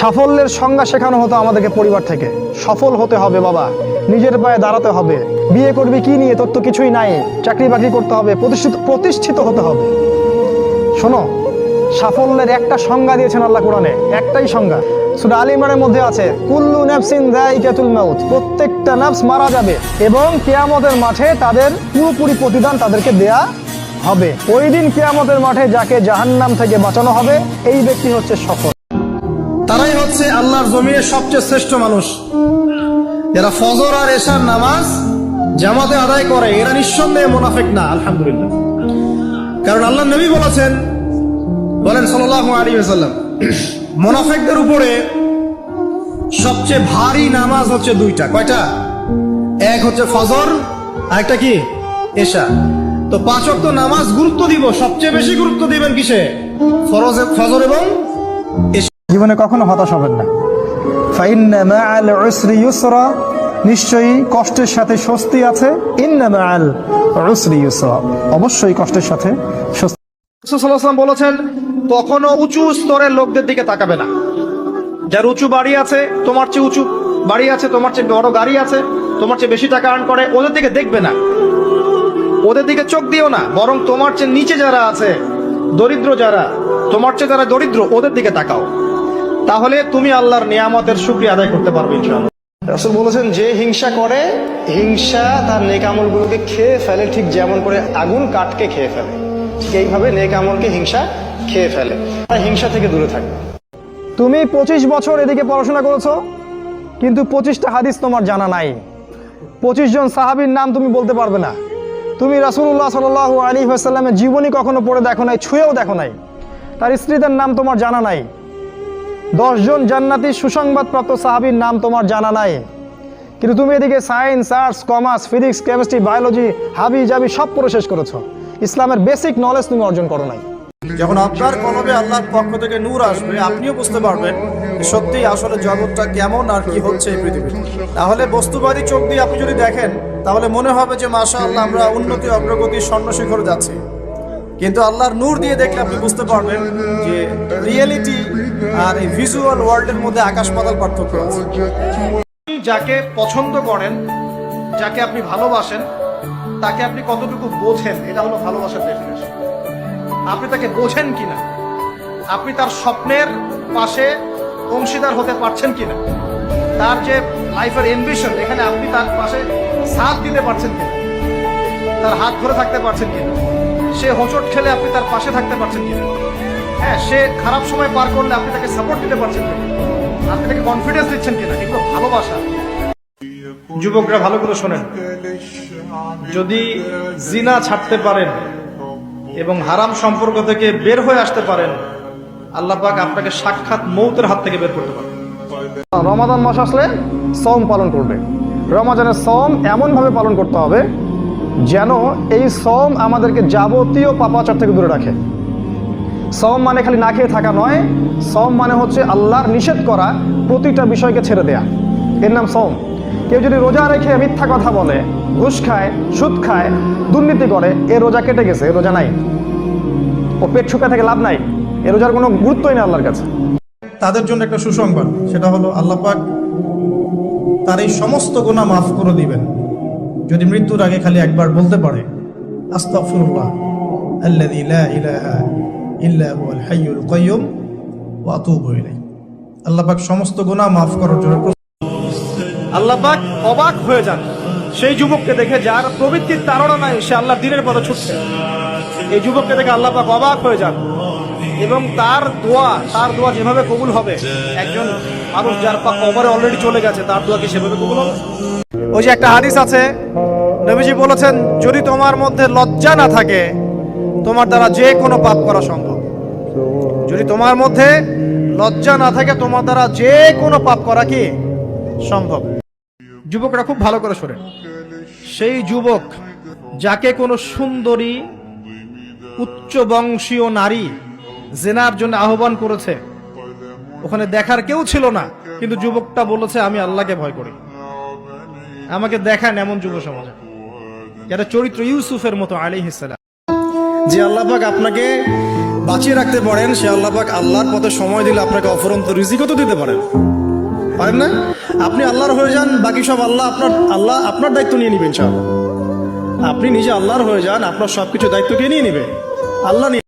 সাফল্যের সংজ্ঞা শেখানো হতো আমাদেরকে পরিবার থেকে। সফল হতে হবে বাবা, নিজের পায়ে দাঁড়াতে হবে। বিয়ে করবি কি নিয়ে তোর তো কিছুই নাই চাকরি বাকরি করতে হবে, প্রতিষ্ঠিত প্রতিষ্ঠিত হতে হবে। শোনো, সাফল্যের একটা সংজ্ঞা দিয়েছেন আল্লাহ কোরআনে, একটাই সংজ্ঞা। সুরা আল ইমরানের মধ্যে আছে, কুল্লু নাফসিন যায়িকাতুল মাউত, প্রত্যেকটা নাফস মারা যাবে এবং কেয়ামতের মাঠে তাদের পুরোপুরি প্রতিদান তাদেরকে দেয়া হবে। ওই দিন কিয়ামতের মাঠে যাকে জাহান্নাম থেকে বাঁচানো হবে, এই ব্যক্তি হচ্ছে সফল। তারাই হচ্ছে আল্লাহর জমিনের সবচেয়ে শ্রেষ্ঠ মানুষ। যারা ফজর আর এশার নামাজ জামাতে আদায় করে, এরা নিঃসন্দেহে মোনাফেক না, আলহামদুলিল্লাহ। কারণ আল্লাহ নবী বলেছেন, বলেন সাল্লাল্লাহু আলাইহি ওয়াসাল্লাম, মোনাফেকদের উপরে সবচেয়ে ভারী নামাজ হচ্ছে দুইটা। কয়টা? এক হচ্ছে ফজর আর একটা কি? এশা। তো পাঁচ ওয়াক্ত নামাজ গুরুত্ব দিব, সবচেয়ে বেশি গুরুত্ব দিবেন কিসে? ফরজ ফজর এবং জীবনে কখনো হতাশ হবেন না। নিশ্চয়ই কষ্টের সাথে স্বস্তি আছে। অবশ্যই কষ্টের সাথে স্বস্তি বলেছেন, কখনো উঁচু স্তরের লোকদের দিকে তাকাবে না। যার উঁচু বাড়ি আছে, তোমার চেয়ে উঁচু বাড়ি আছে, তোমার চেয়ে বড় গাড়ি আছে, তোমার চেয়ে বেশি টাকা আর্ন করে, ওদের দিকে দেখবে না। ওদের দিকে চোখ দিও না, বরং তোমার চেয়ে নিচে যারা আছে, দরিদ্র যারা, তোমার চেয়ে যারা দরিদ্র, ওদের দিকে তাকাও। তাহলে তুমি আল্লাহর নিয়ামতের শুক্রিয়া আদায় করতে পারবে ইনশাআল্লাহ। রাসূল বলেছেন, যে হিংসা করে, হিংসা তার নেক আমলগুলোকে খেয়ে ফেলে, ঠিক যেমন করে আগুন কাঠকে খেয়ে ফেলে, ঠিক এইভাবে নেক আমলকে হিংসা খেয়ে ফেলে। তাই হিংসা থেকে দূরে থাকবে। তুমি পঁচিশ বছর এদিকে পড়াশোনা করেছ, কিন্তু পঁচিশটা হাদিস তোমার জানা নাই। পঁচিশ জন সাহাবীর নাম তুমি বলতে পারবে না। তুমি রাসূলুল্লাহ সাল্লাল্লাহু আলী আসাল্লামের জীবনী কখনো পড়ে দেখো নাই, ছুঁয়েও দেখো নাই। তার স্ত্রীদের নাম তোমার জানা নাই। দশজন জান্নাতি সুসংবাদপ্রাপ্ত সাহাবীর নাম তোমার জানা নাই। কিন্তু তুমি এদিকে science, arts, commerce, physics, chemistry, biology, হাবি, জাবি সব পড়ে শেষ করেছ। ইসলামের বেসিক নলেজ তুমি অর্জন করো নাই। যখন আপনার কলবে আল্লাহর পক্ষ থেকে নূর আসবে, আপনিও বুঝতে পারবেন সত্যি আসলে জগৎটা কেমন আর কি হচ্ছে এই পৃথিবীতে। তাহলে বস্তুবাদী চোখ দিয়ে আপনি যদি দেখেন, তাহলে মনে হবে যে মাশা আল্লাহ আমরা উন্নতি, অগ্রগতি স্বর্ণ শিখরে যাচ্ছি। কিন্তু আল্লাহর নূর দিয়ে দেখলে আপনি বুঝতে পারবেন যে রিয়েলিটি আর এই ভিজুয়াল ওয়ার্ল্ডের মধ্যে আকাশ পাতাল পার্থক্য আছে। যাকে পছন্দ করেন, যাকে আপনি ভালোবাসেন, তাকে আপনি কতটুকু বোঝেন, এটা হলো ভালোবাসার ডেফিনেশন আপনি তাকে বোঝেন কিনা? আপনি তার স্বপ্নের পাশে অংশীদার হতে পারছেন কিনা? তার যে লাইফের এনভিশন এখানে আপনি তার পাশে সাথ দিতে পারছেন কিনা? তার হাত ধরে থাকতে পারছেন কিনা? সে হোঁচট খেলে আপনি তার পাশে থাকতে পারছেন কিনা? হ্যাঁ সে খারাপ সময় পার করলে আপনি তাকে সাপোর্ট দিতে পারছেন কিনা? আপনি তাকে কনফিডেন্স দিচ্ছেন কিনা? এগুলো ভালোবাসা। যুবকরা ভালো করে শোনেন। যদি জিনা ছাড়তে পারেন এবং হারাম সম্পর্ক থেকে বের হয়ে আসতে পারেন, আল্লাহ পাক আপনাকে সাক্ষাৎ মৌতের হাত থেকে বের করতে পারেন রমাদান মাস আসলে সম পালন করবে। রমাজানের সম এমনভাবে পালন করতে হবে যেন এই সম আমাদেরকে যাবতীয় পাপাচার থেকে দূরে রাখে। সম মানে খালি না খেয়ে থাকা নয় সম মানে হচ্ছে আল্লাহর নিষেধ করা প্রতিটা বিষয়কে ছেড়ে দেয়া। এর নাম সম কেউ যদি রোজা রেখে মিথ্যা কথা বলে, ঘুষ খায়, সুদ খায়, দুর্নীতি করে, এ রোজা কেটে গেছে, এ রোজা নাই। ও পেট শুকা থেকে লাভ নাই, এ রোজার কোনো গুরুত্বই নেই আল্লাহর কাছে। তাদের জন্য একটা সুসংবাদ, সেটা হলো আল্লাহ পাক তার এই সমস্ত গুনাহ মাফ করে দিবেন। যদি মৃত্যুর আগে খালি একবার বলতে পারে, আস্তাগফিরুল্লাহ, আল্লাযী লা ইলাহা ইল্লা হুয়াল হাইয়ুল কাইয়্যুম ওয়া আতুবু ইলাইহি। আল্লাহ সমস্ত গুনাহ মাফ করার জন্য আল্লাহ অবাক হয়ে যান। সেই যুবককে দেখে যার প্রবৃত্তির তারা নাই, সে আল্লাহ দিনের পথে ছুটছে। এই যুবককে দেখে আল্লাহ অবাক হয়ে যান এবং তার দোয়া তার দোয়া যেভাবে কবুল হবে, একজন মানুষ যার পা অলরেডি চলে গেছে, তার দোয়া সেভাবে কবুল হবে? ওই যে একটা হাদিস আছে, নবীজি বলেছেন, যদি তোমার মধ্যে লজ্জা না থাকে, তোমার দ্বারা যে কোনো পাপ করা সম্ভব। যদি তোমার মধ্যে লজ্জা না থাকে, তোমার দ্বারা যে কোনো পাপ করা কি সম্ভব? যুবকরা খুব ভালো করে শোনেন। সেই যুবক, যাকে কোনো সুন্দরী উচ্চ বংশীয় নারী জেনার জন্য আহ্বান করেছে, ওখানে দেখার কেউ ছিল না, কিন্তু যুবকটা বলেছে, আমি আল্লাহকে ভয় করি। আমাকে দেখান এমন যুব সমাজে। যারা চরিত্র ইউসুফের মতো আলী হিসালাম যে আল্লাহ পাক আপনাকে বাঁচিয়ে রাখতে পারেন, সে আল্লাহ পাক আল্লাহর পথে সময় দিলে আপনাকে অফরন্ত রিজিকও তো দিতে পারেন। পারেন না? আপনি আল্লাহর হয়ে যান, বাকি সব আল্লাহ আপনার আল্লাহ আপনার দায়িত্ব নিয়ে নেবেন সব আপনি নিজে আল্লাহর হয়ে যান, আপনার সব কিছু দায়িত্ব কে নিয়ে নেবে। আল্লাহ নিয়ে